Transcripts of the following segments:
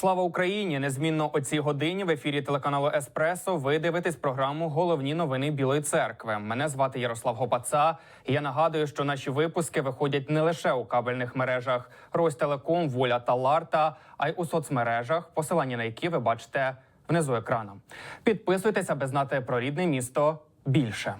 Слава Україні! Незмінно о цій годині в ефірі телеканалу Еспресо ви дивитесь програму Головні новини Білої церкви. Мене звати Ярослав Гопаца. Я нагадую, що наші випуски виходять не лише у кабельних мережах Ростелеком, Воля та Ларта, а й у соцмережах, посилання на які ви бачите внизу екрану. Підписуйтесь, аби знати про рідне місто більше.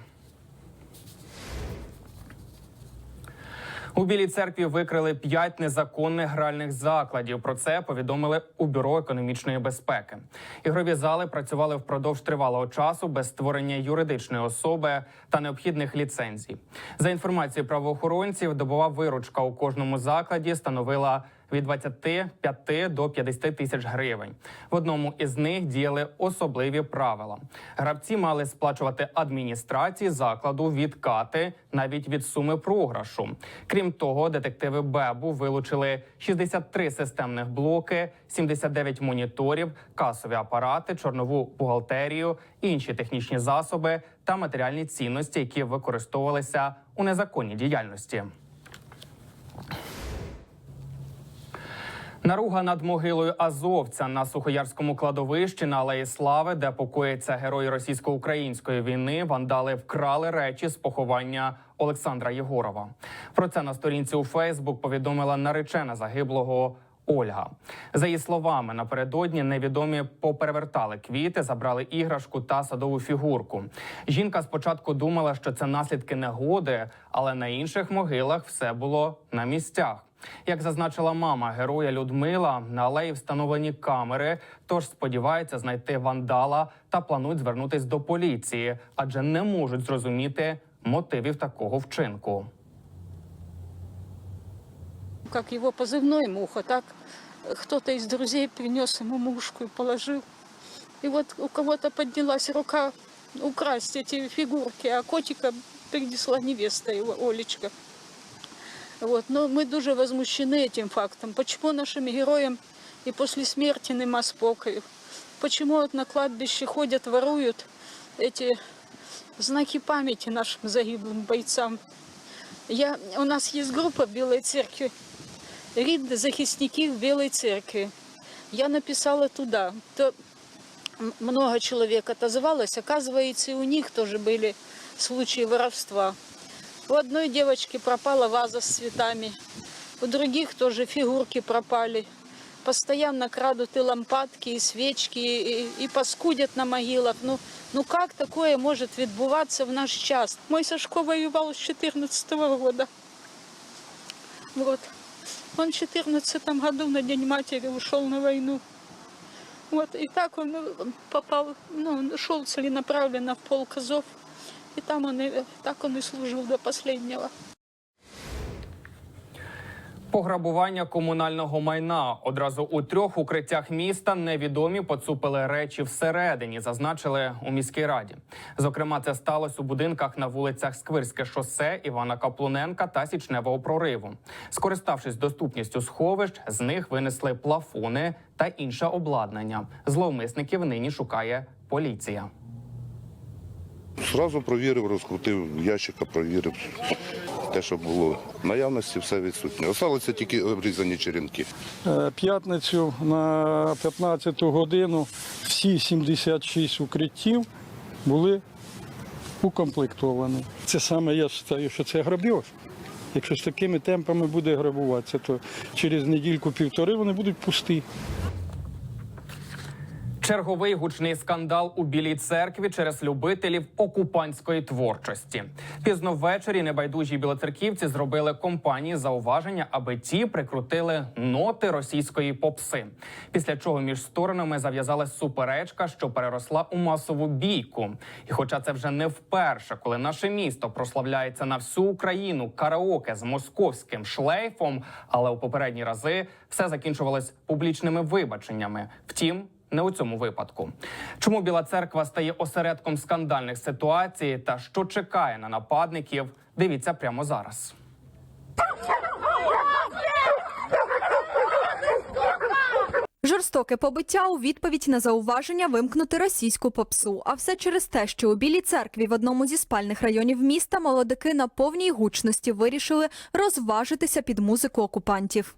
У Білій церкві викрили п'ять незаконних гральних закладів. Про це повідомили у бюро економічної безпеки. Ігрові зали працювали впродовж тривалого часу без створення юридичної особи та необхідних ліцензій. За інформацією правоохоронців, добова виручка у кожному закладі становила від 25 до 50 тисяч гривень. В одному із них діяли особливі правила. Гравці мали сплачувати адміністрації закладу відкати навіть від суми програшу. Крім того, детективи БЕБу вилучили 63 системних блоки, 79 моніторів, касові апарати, чорнову бухгалтерію, інші технічні засоби та матеріальні цінності, які використовувалися у незаконній діяльності. Наруга над могилою азовця на сухоярському кладовищі на Алеї Слави, де покоїться герой російсько-української війни, вандали вкрали речі з поховання Олександра Єгорова. Про це на сторінці у Фейсбук повідомила наречена загиблого. Ольга за її словами, напередодні невідомі поперевертали квіти, забрали іграшку та садову фігурку. Жінка спочатку думала, що це наслідки негоди, але на інших могилах все було на місцях. Як зазначила мама героя Людмила, на алеї встановлені камери, тож сподіваються знайти вандала та планують звернутись до поліції, адже не можуть зрозуміти мотивів такого вчинку. Как его позывной муха, так кто-то из друзей принес ему мушку и положил. И вот у кого-то поднялась рука украсть эти фигурки, а котика принесла невеста его, Олечка. Вот. Но мы дуже возмущены этим фактом. Почему нашим героям и после смерти нема спокою? Почему вот на кладбище ходят, воруют эти знаки памяти нашим загиблым бойцам? Я, у нас есть группа Белой Церкви, рід захисників Білої церкви. Я написала туда. То много человек отозвалось. Оказывается, у них тоже были случаи воровства. У одной девочки пропала ваза с цветами, у других тоже фигурки пропали. Постоянно крадут и лампадки, и свечки, и, и паскудят на могилах. Ну, ну как такое может відбуватися в наш час? Мой Сашко воевал с 14 года. Вот. Он в 14 году на День матери ушел на войну. Вот, и так он э, попал, ну, он шел целенаправленно в полк Азов. И там он, и, так он и служил до последнего. Пограбування комунального майна одразу у трьох укриттях міста невідомі поцупили речі всередині, зазначили у міській раді. Зокрема, це сталося у будинках на вулицях Сквирське шосе, Івана Каплуненка та Січневого прориву. Скориставшись доступністю сховищ, з них винесли плафони та інше обладнання. Зловмисників нині шукає поліція. Зразу провірив, розкрутив ящика, провірив те, що було. В наявності все відсутнє. Осталося тільки обрізані черенки. Е, П'ятницю на 15 годину всі 76 укриттів були укомплектовані. Це саме я вважаю, що це грабіж. Якщо з такими темпами буде грабуватися, то через недільку-півтори вони будуть пусті. Черговий гучний скандал у білій церкві через любителів окупантської творчості. Пізно ввечері небайдужі білоцерківці зробили компанії зауваження, аби ті прикрутили ноти російської попси. Після чого між сторонами зав'язалась суперечка, що переросла у масову бійку. І, хоча це вже не вперше, коли наше місто прославляється на всю Україну караоке з московським шлейфом, але у попередні рази все закінчувалось публічними вибаченнями. Втім. Не у цьому випадку. Чому Біла церква стає осередком скандальних ситуацій та що чекає на нападників? Дивіться прямо зараз. Жорстоке побиття у відповідь на зауваження вимкнути російську попсу. А все через те, що у Білій церкві в одному зі спальних районів міста молодики на повній гучності вирішили розважитися під музику окупантів.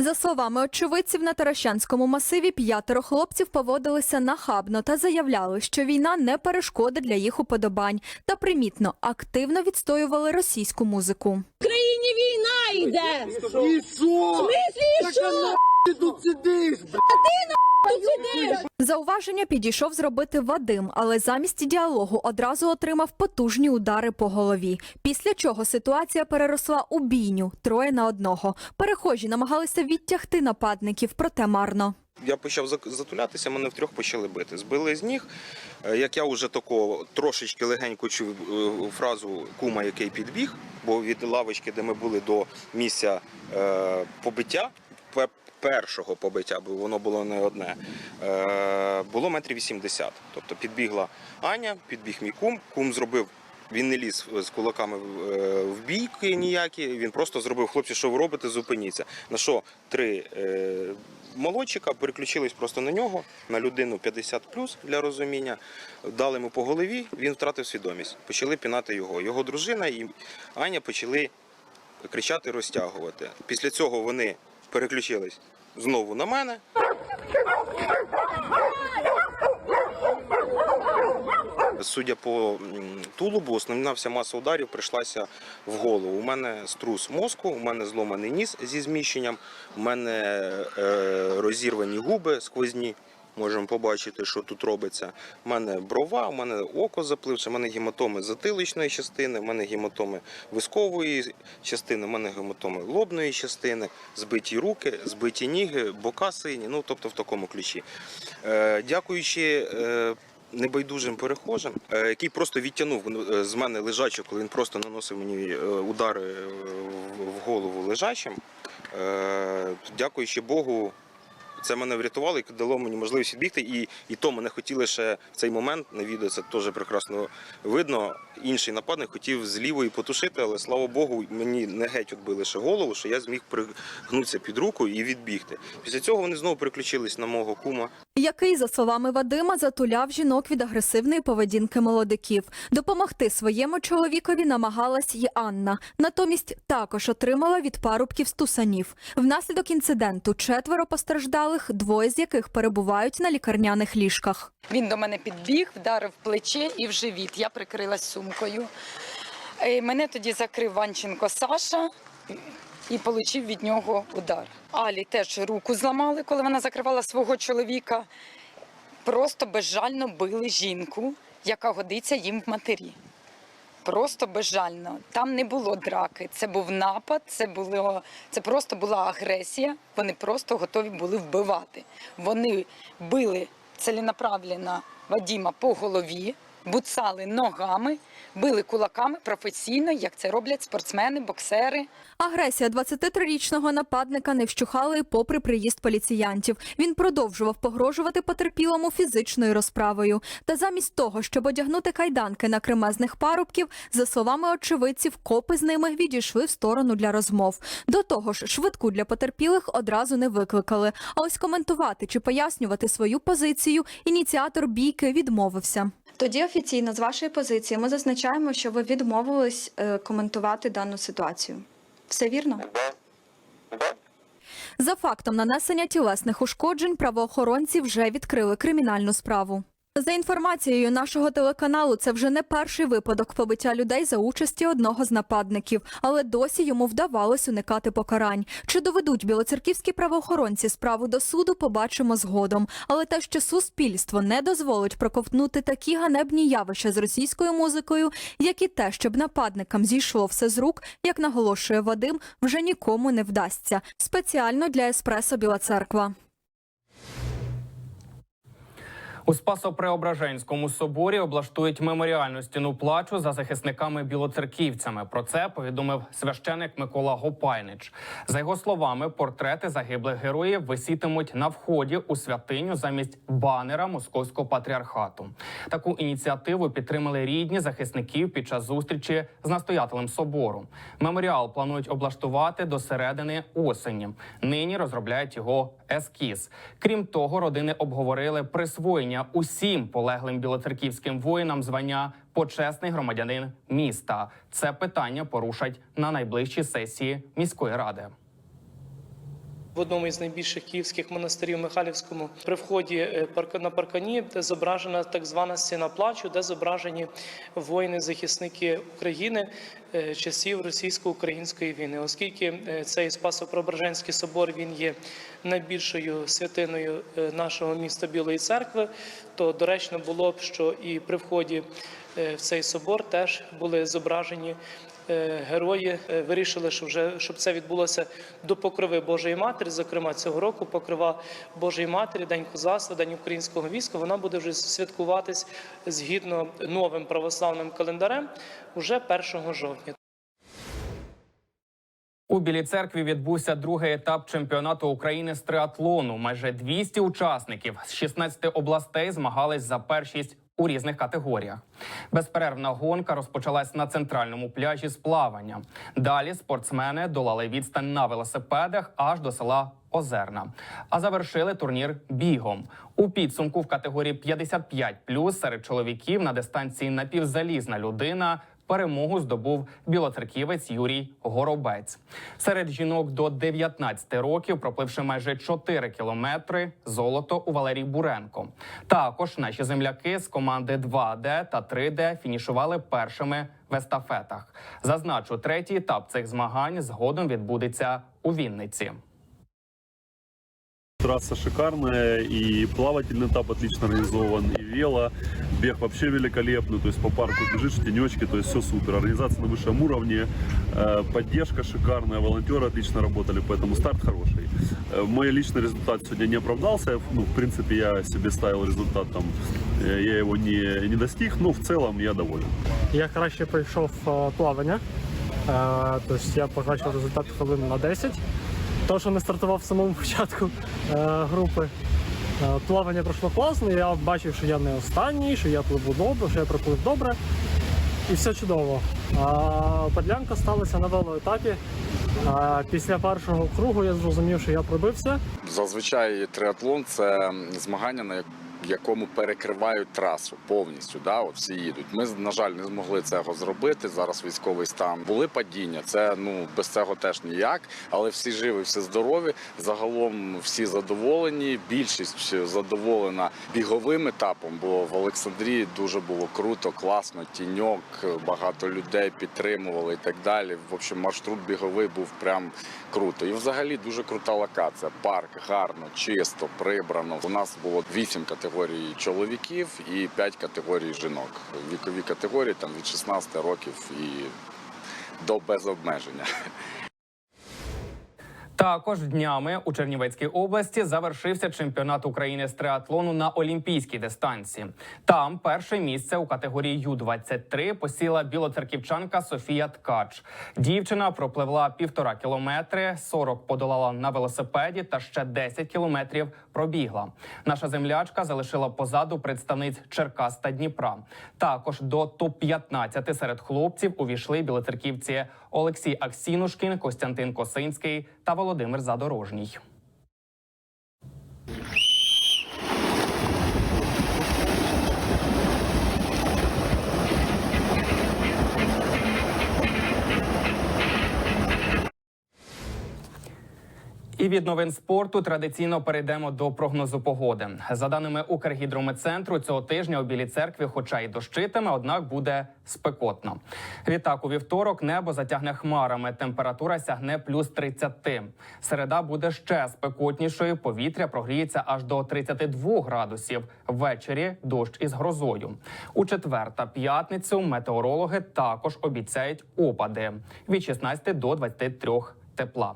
За словами очевидців, на Таращанському масиві п'ятеро хлопців поводилися нахабно та заявляли, що війна не перешкода для їх уподобань, та примітно активно відстоювали російську музику. В країні війна йде. І що? В смислі, і що? Ти тут сидиш, Тут сидиш. Зауваження підійшов зробити Вадим, але замість діалогу одразу отримав потужні удари по голові. Після чого ситуація переросла у бійню троє на одного. Перехожі намагалися відтягти нападників, проте марно. Я почав затулятися, мене втрьох почали бити. Збили з ніг. Е, Як я вже такого трошечки легенько чув е, фразу кума, який підбіг, бо від лавочки, де ми були до місця е, побиття, першого побиття, бо воно було не одне, е, було метрів 80. Тобто підбігла Аня, підбіг мій кум, кум зробив. Він не ліз з кулаками в- е, бійки ніякі. Він просто зробив хлопці, що ви робите, зупиніться. На що три е, молодчика переключились просто на нього, на людину 50 для розуміння. Дали йому по голові, він втратив свідомість. Почали пінати його. Його дружина і Аня почали кричати, розтягувати. Після цього вони переключились знову на мене. Судя по тулубу, основна вся маса ударів прийшлася в голову. У мене струс мозку, у мене зломаний ніс зі зміщенням, у мене е, розірвані губи сквозні. Можемо побачити, що тут робиться. У мене брова, у мене око запливше, у мене гематоми затиличної частини, у мене гематоми вискової частини, у мене гематоми лобної частини, збиті руки, збиті ніги, бока сині, ну тобто в такому ключі. Е, дякуючи е, небайдужим перехожим, е, який просто відтягнув е, з мене лежачу, коли він просто наносив мені удари в- голову лежачим. Дякуючи Богу, це мене врятувало і дало мені можливість відбігти. І, і то мене хотіли ще в цей момент на відео це теж прекрасно видно. Інший нападник хотів з лівої потушити, але слава Богу, мені не геть відбили ще голову, що я зміг пригнутися під руку і відбігти. Після цього вони знову переключились на мого кума. Який, за словами Вадима, затуляв жінок від агресивної поведінки молодиків. Допомогти своєму чоловікові намагалась й Анна. Натомість також отримала від парубків стусанів. Внаслідок інциденту четверо постраждалих, двоє з яких перебувають на лікарняних ліжках. Він до мене підбіг, вдарив плече і в живіт. Я прикрилась сумкою. Е, Мене тоді закрив Ванченко Саша і отримав від нього удар. Алі теж руку зламали, коли вона закривала свого чоловіка. Просто безжально били жінку, яка годиться їм в матері. Просто безжально. Там не було драки. Це був напад, це було це просто була агресія. Вони просто готові були вбивати. Вони били ціленаправленно Вадіма по голові, буцали ногами, били кулаками професійно, як це роблять спортсмени, боксери. Агресія 23-річного нападника не вщухала і попри приїзд поліціянтів. Він продовжував погрожувати потерпілому фізичною розправою. Та замість того, щоб одягнути кайданки на кремезних парубків, за словами очевидців, копи з ними відійшли в сторону для розмов. До того ж, швидку для потерпілих одразу не викликали. А ось коментувати чи пояснювати свою позицію ініціатор бійки відмовився. Тоді офіційно з вашої позиції ми зазначаємо, що ви відмовились е, коментувати дану ситуацію. Все вірно? За фактом нанесення тілесних ушкоджень правоохоронці вже відкрили кримінальну справу. За інформацією нашого телеканалу, це вже не перший випадок побиття людей за участі одного з нападників, але досі йому вдавалось уникати покарань. Чи доведуть білоцерківські правоохоронці справу до суду, побачимо згодом. Але те, що суспільство не дозволить проковтнути такі ганебні явища з російською музикою, як і те, щоб нападникам зійшло все з рук, як наголошує Вадим, вже нікому не вдасться. Спеціально для еспресо Біла Церква. У Спасо-Преображенському соборі облаштують меморіальну стіну плачу за захисниками білоцерківцями. Про це повідомив священик Микола Гопайнич. За його словами, портрети загиблих героїв висітимуть на вході у святиню замість банера московського патріархату. Таку ініціативу підтримали рідні захисників під час зустрічі з настоятелем собору. Меморіал планують облаштувати до середини осені. Нині розробляють його ескіз. Крім того, родини обговорили присвоєння усім полеглим білоцерківським воїнам звання почесний громадянин міста. Це питання порушать на найближчій сесії міської ради. Одному із найбільших київських монастирів Михайлівському. При вході е, на паркані де зображена так звана стіна плачу, де зображені воїни-захисники України е, часів російсько-української війни. Оскільки е, цей Спасо-Преображенський собор він є найбільшою святиною нашого міста Білої церкви, то доречно було б, що і при вході в цей собор теж були зображені герої. Е, Вирішили, що вже щоб це відбулося до покрови Божої Матері. Зокрема, цього року покрова Божої Матері, День козацтва, День українського війська. Вона буде вже святкуватись згідно новим православним календарем уже 1 жовтня. У Білій церкві відбувся другий етап чемпіонату України з триатлону. Майже 200 учасників з 16 областей змагались за першість у різних категоріях. Безперервна гонка розпочалась на центральному пляжі з плавання. Далі спортсмени долали відстань на велосипедах аж до села Озерна. А завершили турнір бігом. У підсумку в категорії 55+, серед чоловіків на дистанції напівзалізна людина перемогу здобув білоцерківець Юрій Горобець. Серед жінок до 19 років, пропливши майже 4 кілометри, золото у Валерій Буренко. Також наші земляки з команди 2D та 3D фінішували першими в естафетах. Зазначу, третій етап цих змагань згодом відбудеться у Вінниці. Трасса шикарная, и плавательный этап отлично организован, и вело, бег вообще великолепный, то есть по парку бежишь в то есть все супер. Организация на высшем уровне, э, поддержка шикарная, волонтеры отлично работали, поэтому старт хороший. Э, Мой личный результат сегодня не оправдался, ну, в принципе, я себе ставил результат, там, э, я его не, не достиг, но в целом я доволен. Я краще пройшов е, плавання, Е, тобто я покращив результат хвилин на 10. То, що не стартував в самому початку е, групи. Е, Плавання пройшло класно, я бачив, що я не останній, що я пливу добре, що я проплив добре. І все чудово. А подлянка сталася на велоетапі. А Після першого кругу я зрозумів, що я пробився. Зазвичай триатлон це змагання, на якому перекривають трасу повністю. Да? От всі їдуть. Ми, на жаль, не змогли цього зробити. Зараз військовий стан. Були падіння. Це ну без цього теж ніяк. Але всі живі, всі здорові. Загалом всі задоволені. Більшість задоволена біговим етапом, бо в Олександрії дуже було круто, класно, тіньок, багато людей підтримували і так далі. В общем, маршрут біговий був прям круто. І взагалі дуже крута локація. Парк гарно, чисто, прибрано. У нас було вісім категорій чоловіків і п'ять категорій жінок. Вікові категорії там від 16 років і до без обмеження. Також днями у Чернівецькій області завершився чемпіонат України з триатлону на олімпійській дистанції. Там перше місце у категорії Ю-23 посіла білоцерківчанка Софія Ткач. Дівчина пропливла півтора кілометри, 40 подолала на велосипеді та ще 10 кілометрів пробігла. Наша землячка залишила позаду представниць Черкас та Дніпра. Також до топ-15 серед хлопців увійшли білоцерківці Олексій Аксінушкін, Костянтин Косинський та Володимир Задорожній. І від новин спорту традиційно перейдемо до прогнозу погоди. За даними Укргідрометцентру, цього тижня у Білій церкві, хоча й дощитиме, однак буде спекотно. Відтак у вівторок небо затягне хмарами. Температура сягне плюс 30. Середа буде ще спекотнішою. Повітря прогріється аж до 32 градусів. Ввечері дощ із грозою. У четвер та п'ятницю метеорологи також обіцяють опади від 16 до 23 тепла.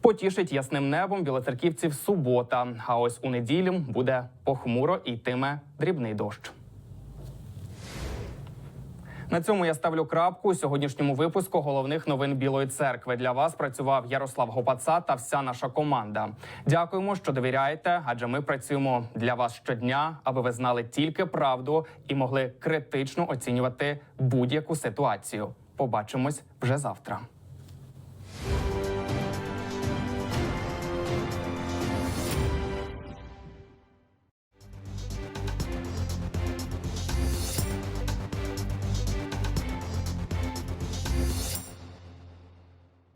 Потішить ясним небом білоцерківців субота. А ось у неділю буде похмуро і йтиме дрібний дощ. На цьому я ставлю крапку у сьогоднішньому випуску головних новин Білої церкви. Для вас працював Ярослав Гопаца та вся наша команда. Дякуємо, що довіряєте, адже ми працюємо для вас щодня, аби ви знали тільки правду і могли критично оцінювати будь-яку ситуацію. Побачимось вже завтра.